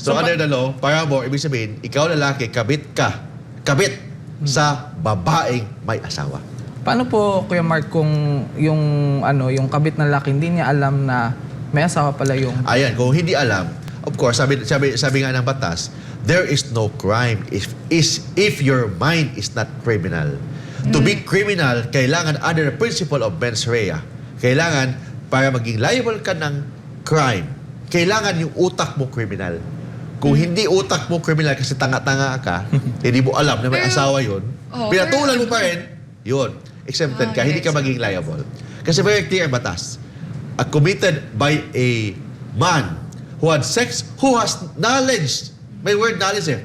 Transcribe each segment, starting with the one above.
So, under the law, paramour, ibig sabihin, ikaw lalaki, kabit ka. Kabit sa babaeng may asawa. Paano po, Kuya Mark, kung yung, ano, yung kabit ng laki, hindi niya alam na may asawa pala yung... Ayan, kung hindi alam, of course, sabi, sabi, sabi nga ng batas, there is no crime if, is, if your mind is not criminal. To be criminal, kailangan under the principle of mens rea. Kailangan, para maging liable ka ng crime, kailangan yung utak mo criminal. Kung hindi utak mo criminal kasi tanga-tanga ka, hindi mo alam na may Pero- asawa yun, Oh, pinatulan mo pa rin, yun, exempted ka, Ah, hindi ka maging liable. Kasi very clear ang batas. A committed by a man who had sex, who has knowledge, may word knowledge eh,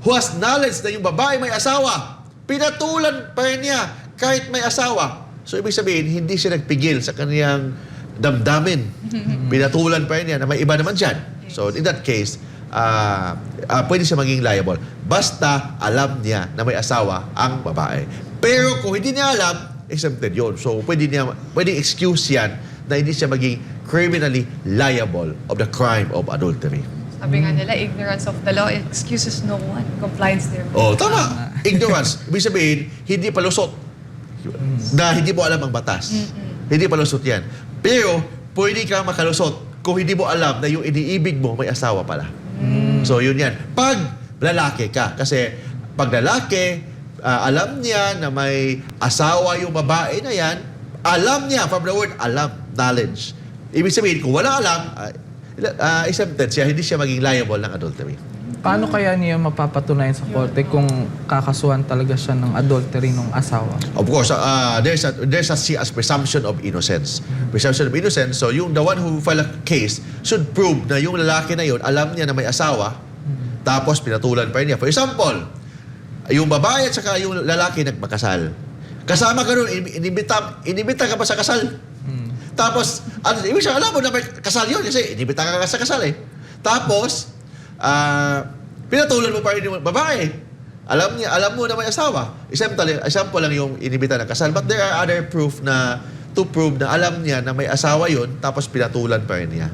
who has knowledge na yung babae may asawa, pinatulan pa rin niya kahit may asawa. So ibig sabihin, hindi siya nagpigil sa kaniyang damdamin. Pinatulan pa rin niya na may iba naman dyan. So in that case, ah ah, pwede siya maging liable. Basta alam niya na may asawa ang babae. Pero kung hindi niya alam, exempted yun. So pwede niya, pwedeng excuse yan na hindi siya maging criminally liable of the crime of adultery. Sabi nga nila, ignorance of the law excuses no one. Compliance there. Oh, tama. Ignorance. Ibig sabihin, hindi palusot. Na hindi mo alam ang batas. Hindi palusot yan. Pero, pwede ka makalusot kung hindi mo alam na yung iniibig mo may asawa pala. So, yun yan. Pag lalaki ka, kasi pag lalaki, ah, alam niya na may asawa yung babae na yan, alam niya, from the word alam, knowledge. Ibig sabihin, kung wala alam, ah, ah, exempted siya, hindi siya maging liable ng adultery. Paano kaya niya mapapatunayan sa korte kung kakasuhan talaga siya ng adultery ng asawa? Of course, uh, there's a there's a see as presumption of innocence. Presumption of innocence. So yung the one who file a case should prove na yung lalaki na yun alam niya na may asawa, tapos pinatulan pa niya. For example, yung babae at saka yung lalaki nagmakasal. Kasama ka nun, in- inibita, inibita ka pa sa kasal. Tapos, ano, ibig sabihin, alam mo na may kasal yun kasi inibita ka sa kasal eh. Tapos, ah, pinatulan mo pa rin yung babae. Alam niya, alam mo na may asawa. Example, example lang yung inibita ng kasal. But there are other proof na to prove na alam niya na may asawa yun, tapos pinatulan pa rin niya.